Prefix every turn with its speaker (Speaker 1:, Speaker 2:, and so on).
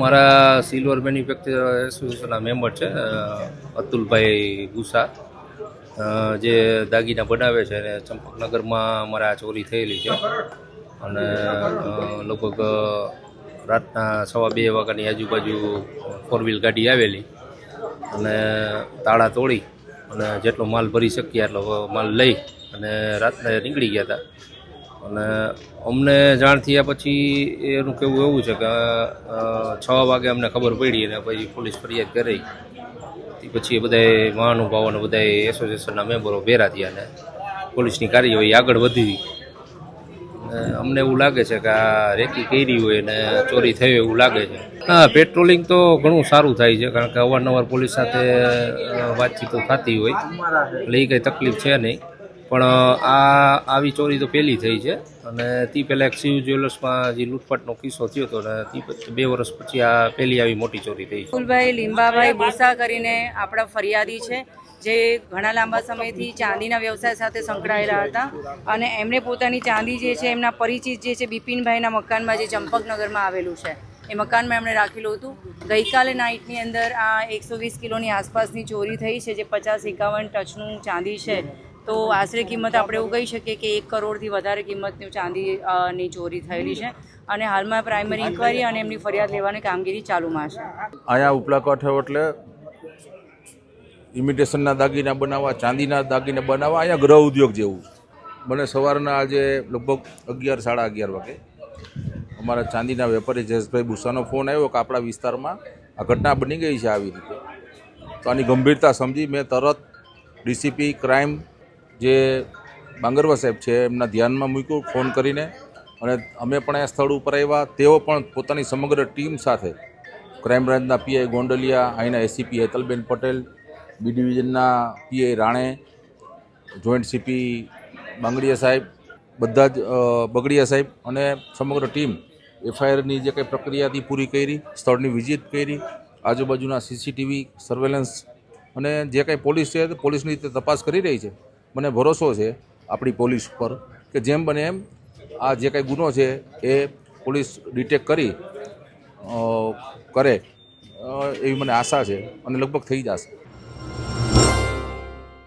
Speaker 1: અમારા silver manufacture એસોસિએશનના member છે અતુલભાઈ ગુસા. જે દાગીના બનાવે છે અને ચંપકનગરમાં અમારે ચોરી થયેલી છે. અને લગભગ રાતના સવા બે વાગ્યાની આજુબાજુ ફોર વ્હીલ ગાડી આવેલી અને તાળા તોડી અને જેટલો માલ ભરી શકીએ એટલો માલ લઈ અને રાતના નીકળી ગયા હતા. અને અમને જાણ થયા પછી એનું કહેવું એવું છે કે છ વાગે અમને ખબર પડી અને પછી પોલીસ ફરિયાદ કરી. પછી એ બધાય મહાનુભાવો અને બધાય એસોસિએશનના મેમ્બરો ભેરા થયા અને પોલીસની કાર્યવાહી આગળ વધી. અમને એવું લાગે છે કે આ રેકી કરી હોય ને ચોરી થઈ હોય એવું લાગે છે. હા, પેટ્રોલિંગ તો ઘણું સારું થાય છે, કારણ કે અવારનવાર પોલીસ સાથે વાતચીતો થતી હોય. એટલે એ કંઈ તકલીફ છે નહીં. પણ આ, આવી ચોરી તો પહેલી થઈ છે. અને તે પહેલાં એક શિવ જ્વેલર્સમાં જે લૂંટફાટનો કિસ્સો થયો હતો ને, તે બે વર્ષ પછી આ પહેલી આવી મોટી ચોરી થઈ છે.
Speaker 2: ફૂલભાઈ, લીંબાભાઈ ભૂસા કરીને આપણા ફરિયાદી છે, જે ઘણા લાંબા સમયથી ચાંદીના વ્યવસાય સાથે સંકળાયેલા હતા. અને એમણે પોતાની ચાંદી જે છે, એમના પરિચિત જે છે, બિપિનભાઈના મકાનમાં જે ચંપકનગરમાં આવેલું છે, એ મકાનમાં એમણે રાખેલું હતું. ગઈકાલે નાઇટની અંદર આ એકસો વીસ કિલોની આસપાસની ચોરી થઈ છે, જે પચાસ એકાવન ટચનું ચાંદી છે તો આશરે કિંમત આપણે એવું કહી શકીએ કે એક કરોડથી વધારે કિંમતની ચાંદીની ચોરી થયેલી છે. અને હાલમાં પ્રાઇમરી ઇન્કવાયરી અને એમની ફરિયાદ લેવાની કામગીરી ચાલુમાં છે.
Speaker 3: અહીંયા ઉપલા કાંઠે એટલે ઇમિટેશનના દાગીના બનાવવા, ચાંદીના દાગીના બનાવવા, અહીંયા ગ્રહ ઉદ્યોગ જેવું. મને સવારના આજે લગભગ અગિયાર, સાડા અગિયાર વાગે અમારા ચાંદીના વેપારી જયેશભાઈ ભૂસાનો ફોન આવ્યો કે આપણા વિસ્તારમાં આ ઘટના બની ગઈ છે આવી રીતે. તો આની ગંભીરતા સમજી મેં તરત ડીસીપી ક્રાઇમ જે બાંગરવા સાહેબ છે, એમના ધ્યાનમાં મૂક્યું, ફોન કરીને. અને અમે પણ એ સ્થળ ઉપર આવ્યા. તેઓ પણ પોતાની સમગ્ર ટીમ સાથે ક્રાઇમ બ્રાન્ચના પીઆઈ ગોંડલિયા અહીંના ACP Hetalben Patel, B ડિવિઝનના PI Rane, joint CP Bangdiya સાહેબ, બધા જ બગડિયા સાહેબ અને સમગ્ર ટીમ એફઆઈઆરની જે કંઈ પ્રક્રિયાથી પૂરી કરી, સ્થળની વિઝિટ કરી, આજુબાજુના સીસીટીવી, સર્વેલન્સ અને જે કંઈ પોલીસ છે, પોલીસની રીતે તપાસ કરી રહી છે. મને ભરોસો છે આપણી પોલીસ પર કે જેમ બને એમ આ જે કંઈ ગુનો છે એ પોલીસ ડિટેક કરી કરે. એવી મને આશા છે અને લગભગ થઈ જશે.